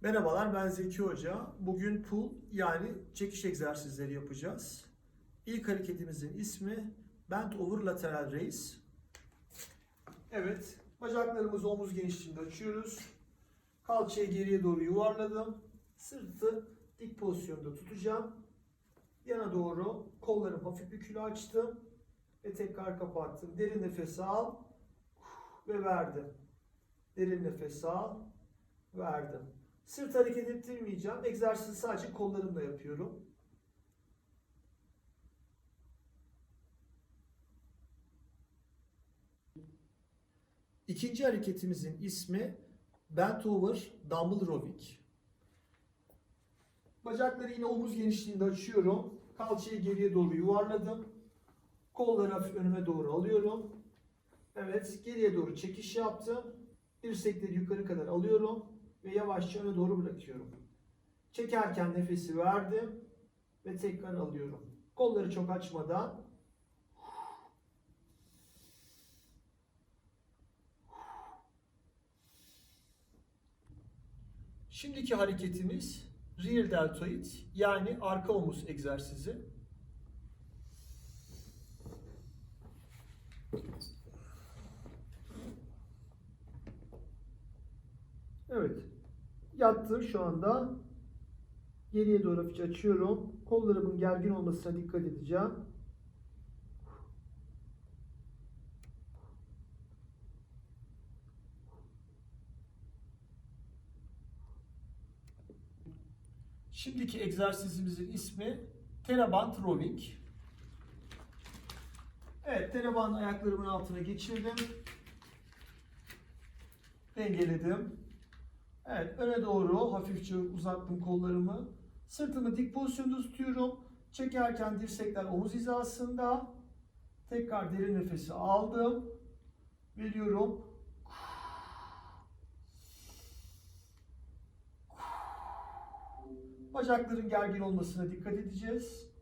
Merhabalar ben Zeki Hoca. Bugün pull yani çekiş egzersizleri yapacağız. İlk hareketimizin ismi Bent Over Lateral Raise. Evet, bacaklarımızı omuz genişliğinde açıyoruz. Kalçayı geriye doğru yuvarladım. Sırtı dik pozisyonda tutacağım. Yana doğru kollarım hafif bükülü açtım. Ve tekrar kapattım. Derin nefes al. Ve verdim. Derin nefes al. Verdim. Sırt hareket ettirmeyeceğim. Egzersizi sadece kollarımla yapıyorum. İkinci hareketimizin ismi Bent Over Dumbbell Rowing. Bacakları yine omuz genişliğinde açıyorum. Kalçayı geriye doğru yuvarladım. Kolları hafif önüme doğru alıyorum. Evet, geriye doğru çekiş yaptım. Dirsekleri yukarı kadar alıyorum ve yavaşça öne doğru bırakıyorum. Çekerken nefesi verdim ve tekrar alıyorum. Kolları çok açmadan Şimdiki hareketimiz rear deltoid yani arka omuz egzersizi. Evet. Yattı şu anda. Geriye doğru hafifçe açıyorum. Kollarımın gergin olmasına dikkat edeceğim. Şimdiki egzersizimizin ismi Teraband Rowing. Evet, Teraband'ı ayaklarımın altına geçirdim. Dengeledim. Evet, öne doğru hafifçe uzattım kollarımı. Sırtımı dik pozisyonda tutuyorum. Çekerken dirsekler omuz hizasında. Tekrar derin nefesi aldım. Veriyorum. Bacakların gergin olmasına dikkat edeceğiz.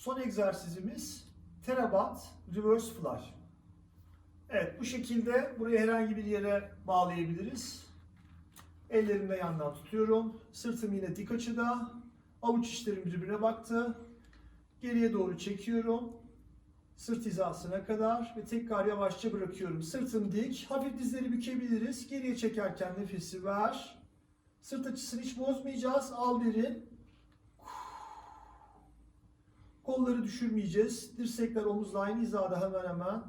Son egzersizimiz Terabat Reverse Flush. Evet bu şekilde burayı herhangi bir yere bağlayabiliriz. Ellerimle yandan tutuyorum. Sırtım yine dik açıda. Avuç içlerim birbirine baktı. Geriye doğru çekiyorum. Sırt hizasına kadar ve tekrar yavaşça bırakıyorum. Sırtım dik. Hafif dizleri bükebiliriz. Geriye çekerken nefesi ver. Sırt açısını hiç bozmayacağız. Al derin. Kolları düşürmeyeceğiz. Dirsekler omuzla aynı hizada hemen hemen.